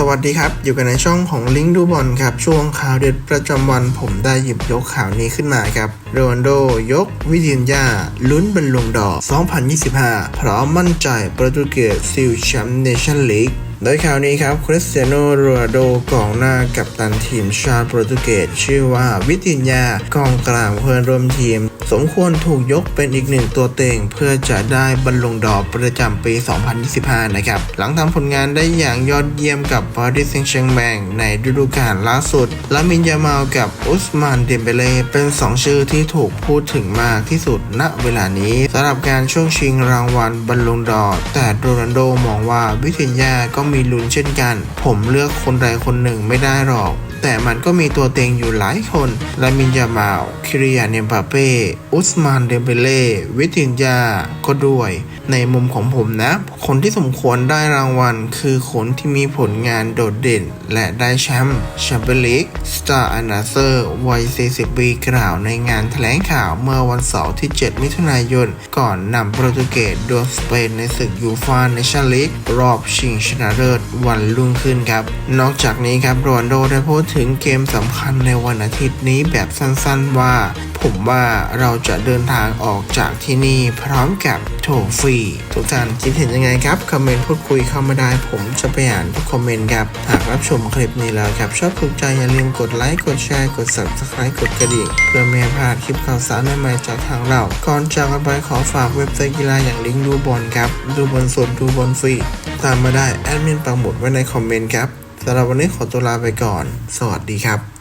สวัสดีครับ อยู่กันในช่องของลิงก์ดูบอลครับ ช่วงข่าวเด็ดประจำวันผมได้หยิบยกข่าวนี้ขึ้นมาครับโรนโด ยก วิดินยาลุ้นบอลลงดอก 2025 พร้อมมั่นใจโปรตุเกสซิลแชมป์เนชั่นลีก โดยข่าวนี้ครับคริสเตียโนโรนัลโดกองหน้ากับตันทีมชาติโปรตุเกสชื่อว่าวิตินยากองกลางเพื่อนร่วมทีม สมควรถูกยกเป็นอีกหนึ่งตัวเต็งเพื่อจะได้บรรลงดอกประจำปี 2025 นะครับ หลังทำผลงานได้อย่างยอดเยี่ยมกับปารีสแซงต์แชร์แมงในฤดูกาลล่าสุดลามินยามาลกับอุสมานเดมเบเล่เป็น 2 ชื่อที่ถูกพูดถึงมากที่สุดณเวลานี้สำหรับการช่วงชิงรางวัลบรรลงดอกแต่โรนัลโดมองว่าวิทินยาก็มีลุ้นเช่นกัน ผมเลือกคนใดคนหนึ่งไม่ได้หรอก แต่มันก็มีตัวเต็งอยู่หลายคน ลามินยามาลคิริยาเนมบาเป้ อุสมานเดมเบเล่ วิตินยา ก็ด้วย ในมุมของผมนะ คนที่สมควรได้รางวัล คือคนที่มีผลงานโดดเด่น และได้แชมป์แชมเปี้ยนลีกสตาร์อนาเซอร์วัย 40 ปีกล่าวในงานแถลงข่าวเมื่อวันเสาร์ที่ 7 มิถุนายน ก่อนนำโปรตุเกสดวลสเปนในศึกยูฟ่าเนชั่นลีกรอบชิงชนะเลิศวันรุ่งขึ้นครับ นอกจากนี้ครับโรนโดได้พูดถึงเกมสำคัญในวันอาทิตย์นี้แบบสั้นๆว่า ผมว่าเราจะเดินทางออกจากที่นี่พร้อมกับโถฟรีทุกท่านคิดเห็นยังไงครับ คอมเมนต์พูดคุยเข้ามาได้ ผมจะไปอ่านทุกคอมเมนต์ครับ หากรับชมคลิปนี้แล้วครับ ชอบถูกใจอย่าลืมกดไลค์กดแชร์กด subscribe กดกระดิ่งเพื่อไม่ให้พลาดคลิปข่าวสารใหม่ๆจากทางเรา ก่อนจากกันไปขอฝากเว็บไซต์กีฬาอย่างลิงก์ดูบอลครับ ดูบอลสดดูบอลฟรีตามมาได้แอดมินปังหมุดไว้ในคอมเมนต์ครับสำหรับวันนี้ขอตัวลาไปก่อน สวัสดีครับ